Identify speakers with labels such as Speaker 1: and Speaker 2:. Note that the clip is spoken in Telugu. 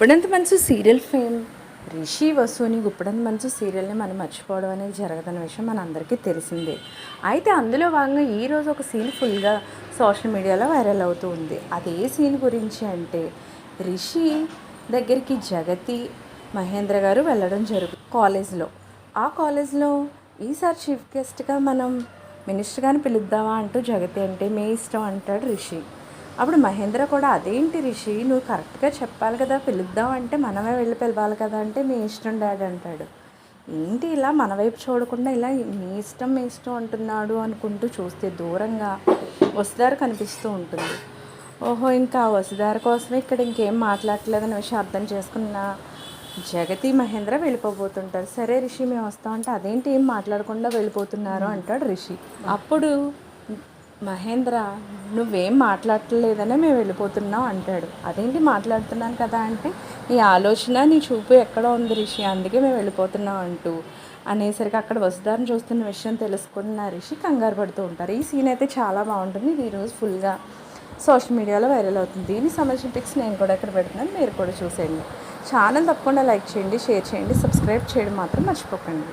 Speaker 1: గుప్పడంత మనసు సీరియల్ ఫేమ్. రిషి వసూని గుప్పడంత మనసు సీరియల్ని మనం మర్చిపోవడం అనేది జరగదన్న విషయం మన అందరికీ తెలిసిందే. అయితే అందులో భాగంగా ఈరోజు ఒక సీన్ ఫుల్గా సోషల్ మీడియాలో వైరల్ అవుతూ ఉంది. అదే సీన్ గురించి అంటే రిషి దగ్గరికి జగతి మహేంద్ర గారు వెళ్ళడం జరుగుతుంది కాలేజ్లో. ఆ కాలేజ్లో ఈసారి చీఫ్ గెస్ట్గా మనం మినిస్టర్ గారిని పిలుద్దామా అంటూ జగతి అంటే మే ఇష్టం అంటాడు రిషి. అప్పుడు మహేంద్ర కూడా అదేంటి రిషి నువ్వు కరెక్ట్గా చెప్పాలి కదా పిలుద్దాం అంటే మనమే వెళ్ళి పిలవాలి కదా అంటే మీ ఇష్టం డాడీ అంటాడు. ఏంటి ఇలా మన వైపు చూడకుండా ఇలా మీ ఇష్టం మీ ఇష్టం అంటున్నాడు అనుకుంటూ చూస్తే దూరంగా వసుదారు కనిపిస్తూ ఉంటుంది. ఓహో ఇంకా వసుదారు కోసమే ఇక్కడ ఇంకేం మాట్లాడట్లేదన్న విషయం అర్థం చేసుకున్న జగతి మహేంద్ర వెళ్ళిపోబోతుంటారు. సరే రిషి మేము వస్తామంటే అదేంటి ఏం మాట్లాడకుండా వెళ్ళిపోతున్నారు? అంటాడు రిషి. అప్పుడు మహేంద్ర నువ్వేం మాట్లాడలేదనే మేము వెళ్ళిపోతున్నాం అంటాడు. అదేంటి మాట్లాడుతున్నాను కదా అంటే నీ ఆలోచన నీ చూపు ఎక్కడ ఉంది రిషి అందుకే మేము వెళ్ళిపోతున్నాం అంటూ అనేసరికి అక్కడ వసుదారిని చూస్తున్న విషయం తెలుసుకున్న రిషి కంగారు పడుతూ ఉంటారు. ఈ సీన్ అయితే చాలా బాగుంటుంది. ఇది ఈరోజు ఫుల్గా సోషల్ మీడియాలో వైరల్ అవుతుంది. దీనికి సంబంధించిన పిక్స్ నేను కూడా ఇక్కడ పెడుతున్నాను. మీరు కూడా చూసేయండి. ఛానల్ తప్పకుండా లైక్ చేయండి షేర్ చేయండి సబ్స్క్రైబ్ చేయడం మాత్రం మర్చిపోకండి.